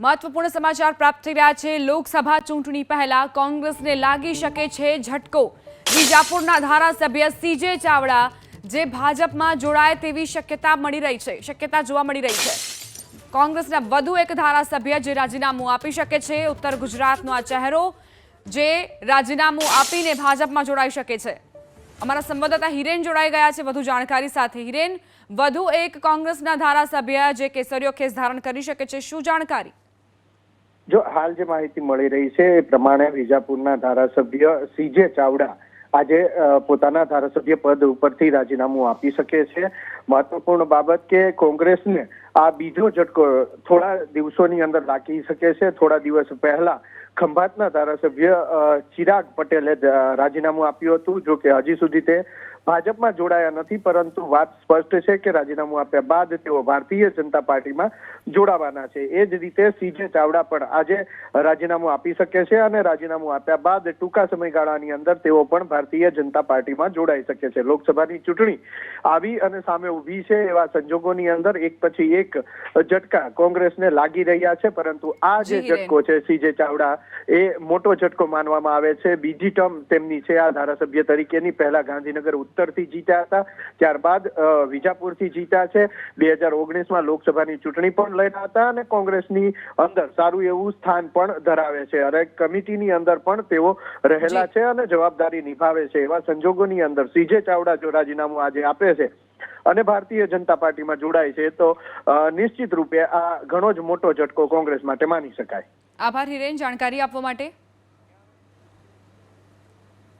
મહત્વપૂર્ણ સમાચાર પ્રાપ્ત થઈ રહ્યા છે. લોકસભા ચૂંટણી પહેલા કોંગ્રેસને લાગી શકે છે ઝટકો. વિજાપુરના ધારાસભ્ય સીજે ચાવડા, જે ભાજપમાં જોડાય તેવી શક્યતા મળી રહી છે. શક્યતા જોવા મળી રહી છે. કોંગ્રેસના વધુ એક ધારાસભ્ય જે રાજીનામું આપી શકે છે, ઉત્તર ગુજરાતનો આ ચહેરો, જે રાજીનામું આપીને ભાજપમાં જોડાઈ શકે છે. અમારા સંવાદદાતા હિરેન જોડાઈ ગયા છે. વધુ જાણકારી સાથે હિરેન, વધુ એક કોંગ્રેસના ધારાસભ્ય જે કેસરીયો કેસ ધારણ કરી શકે છે, શું જાણકારી? જો હાલ જે માહિતી મળી રહી છે એ પ્રમાણે વિજાપુરના ધારાસભ્ય સીજે ચાવડા આજે પોતાના ધારાસભ્ય પદ ઉપરથી રાજીનામું આપી શકે છે. મહત્વપૂર્ણ બાબત કે કોંગ્રેસને આ બીજો ઝટકો થોડા દિવસોની અંદર લાગી શકે છે. થોડા દિવસ પહેલા ખંભાતના ધારાસભ્ય ચિરાગ પટેલે રાજીનામું આપ્યું હતું. જો હજી સુધી તે ભાજપમાં જોડાયા નથી પરંતુ વાત સ્પષ્ટ છે કે રાજીનામું આપ્યા બાદ તેઓ ભારતીય જનતા પાર્ટીમાં જોડાવાના છે. એ જ રીતે સીજે ચાવડા પણ આજે રાજીનામું આપી શકે છે અને રાજીનામું આપ્યા બાદ ટૂંકા સમયગાળાની અંદર તેઓ પણ ભારતીય જનતા પાર્ટીમાં જોડાઈ શકે છે. લોકસભાની ચૂંટણી આવી અને સામે ઊભી છે એવા સંજોગોની અંદર એક પછી એક ઝટકા કોંગ્રેસને લાગી રહ્યા છે પરંતુ આ જે જી, ઝટકો છે સીજે ચાવડા એ મોટો ઝટકો માનવામાં આવે છે. બીજી ટર્મ તેમની છે આ ધારાસભ્ય તરીકેની. પહેલા ગાંધીનગર ઉત્તરથી જીત્યા હતા. ત્યારબાદ વિજાપુરથી જીત્યા છે. બે હજાર ઓગણીસમાં લોકસભાની ચૂંટણી પણ લડ્યા હતા અને કોંગ્રેસની અંદર સારું એવું સ્થાન પણ ધરાવે છે અને કમિટીની અંદર પણ તેઓ રહેલા છે અને જવાબદારી નિભાવે છે. એવા સંજોગોની અંદર સીજે ચાવડા જો રાજીનામું આજે આપે છે અને ભારતીય જનતા પાર્ટીમાં જોડાય છે તો નિશ્ચિત રૂપે આ ઘણો જ મોટો ઝટકો કોંગ્રેસ માટે માની શકાય. આભાર હિરેન. જાણકારી આપવા માટે.